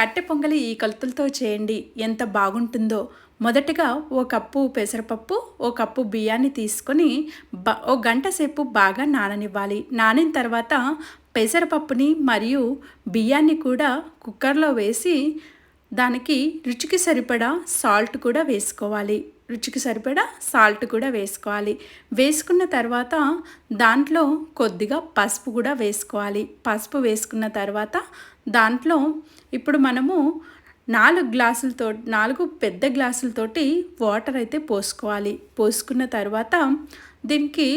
కట్టె పొంగలి ఈ కలుతులతో చేయండి. ఎంత బాగుంటుందో. మొదటగా ఓ కప్పు పెసరపప్పు ఓ కప్పు బియ్యాన్ని తీసుకొని బ ఓ గంట సేపు బాగా నాననివ్వాలి. నానిన తర్వాత పెసరపప్పుని మరియు బియ్యాన్ని కూడా కుక్కర్లో వేసి దానికి రుచికి సరిపడా సాల్ట్ కూడా వేసుకోవాలి. రుచికి సరిపడా సాల్ట్ కూడా వేసుకోవాలి. వేసుకున్న తర్వాత దాంట్లో కొద్దిగా పసుపు కూడా వేసుకోవాలి. పసుపు వేసుకున్న తర్వాత దాంట్లో ఇప్పుడు మనము నాలుగు గ్లాసులతో నాలుగు పెద్ద గ్లాసులతోటి వాటర్ అయితే పోసుకోవాలి. పోసుకున్న తర్వాత దీనికి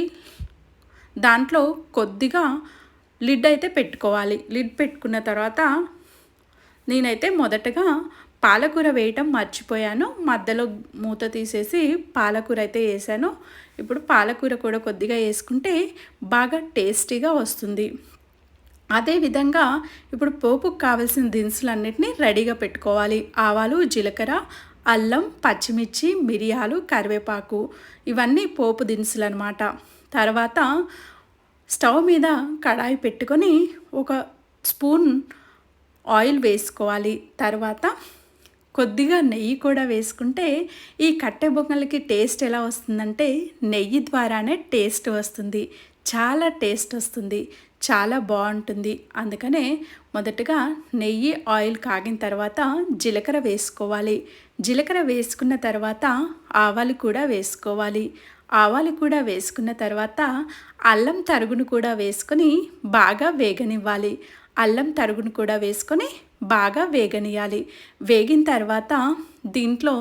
దాంట్లో కొద్దిగా లిడ్ అయితే పెట్టుకోవాలి. లిడ్ పెట్టుకున్న తర్వాత నేనైతే మొదటగా పాలకూర వేయటం మర్చిపోయాను. మధ్యలో మూత తీసేసి పాలకూర అయితే వేసాను. ఇప్పుడు పాలకూర కూడా కొద్దిగా వేసుకుంటే బాగా టేస్టీగా వస్తుంది. అదేవిధంగా ఇప్పుడు పోపుకు కావాల్సిన దినుసులన్నిటినీ రెడీగా పెట్టుకోవాలి. ఆవాలు జీలకర్ర అల్లం పచ్చిమిర్చి మిరియాలు కరివేపాకు ఇవన్నీ పోపు దినుసులు అనమాట తర్వాత స్టవ్ మీద కడాయి పెట్టుకొని ఒక స్పూన్ ఆయిల్ వేసుకోవాలి. తర్వాత కొద్దిగా నెయ్యి కూడా వేసుకుంటే ఈ కట్టె బొంగలకి టేస్ట్ ఎలా వస్తుందంటే నెయ్యి ద్వారానే టేస్ట్ వస్తుంది. చాలా టేస్ట్ వస్తుంది. చాలా బాగుంటుంది. అందుకనే మొదటగా నెయ్యి ఆయిల్ కాగిన తర్వాత జీలకర్ర వేసుకోవాలి. జీలకర్ర వేసుకున్న తర్వాత ఆవాలు కూడా వేసుకోవాలి. ఆవాలు కూడా వేసుకున్న తర్వాత అల్లం తరుగును కూడా వేసుకొని బాగా వేగనివ్వాలి. అల్లం తరుగును కూడా వేసుకొని బాగా వేగనియాలి. వేగిన తర్వాత దీంట్లో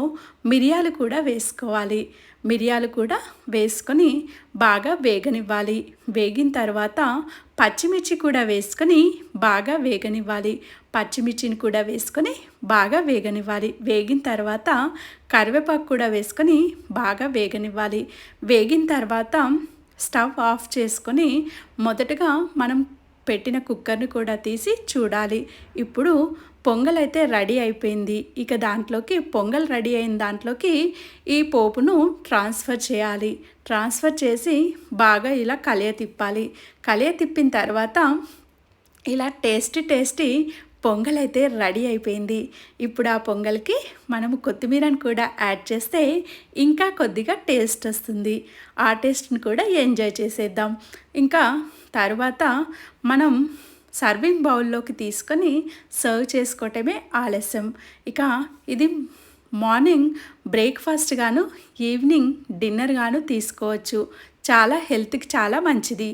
మిరియాలు కూడా వేసుకోవాలి. మిరియాలు కూడా వేసుకొని బాగా వేగనివ్వాలి. వేగిన తర్వాత పచ్చిమిర్చి కూడా వేసుకొని బాగా వేగనివ్వాలి. పచ్చిమిర్చిని కూడా వేసుకొని బాగా వేగనివ్వాలి. వేగిన తర్వాత కరివేపాకు కూడా వేసుకొని బాగా వేగనివ్వాలి. వేగిన తర్వాత స్టవ్ ఆఫ్ చేసుకొని మొదటగా మనం పెట్టిన కుక్కర్ని కూడా తీసి చూడాలి. ఇప్పుడు పొంగల్ అయితే రెడీ అయిపోయింది. ఇక దాంట్లోకి పొంగల్ రెడీ అయిన దాంట్లోకి ఈ పోపును ట్రాన్స్ఫర్ చేయాలి. ట్రాన్స్ఫర్ చేసి బాగా ఇలా కలియ తిప్పాలి. కలియ తిప్పిన తర్వాత ఇలా టేస్టీ టేస్టీ పొంగల్ అయితే రెడీ అయిపోయింది. ఇప్పుడు ఆ పొంగల్కి మనము కొత్తిమీరని కూడా యాడ్ చేస్తే ఇంకా కొద్దిగా టేస్ట్ వస్తుంది. ఆ టేస్ట్ని కూడా ఎంజాయ్ చేసేద్దాం. ఇంకా తర్వాత మనం సర్వింగ్ బౌల్లోకి తీసుకొని సర్వ్ చేసుకోవటమే ఆలస్యం. ఇక ఇది మార్నింగ్ బ్రేక్ఫాస్ట్ గాను ఈవినింగ్ డిన్నర్ గాను తీసుకోవచ్చు. చాలా హెల్త్కి చాలా మంచిది.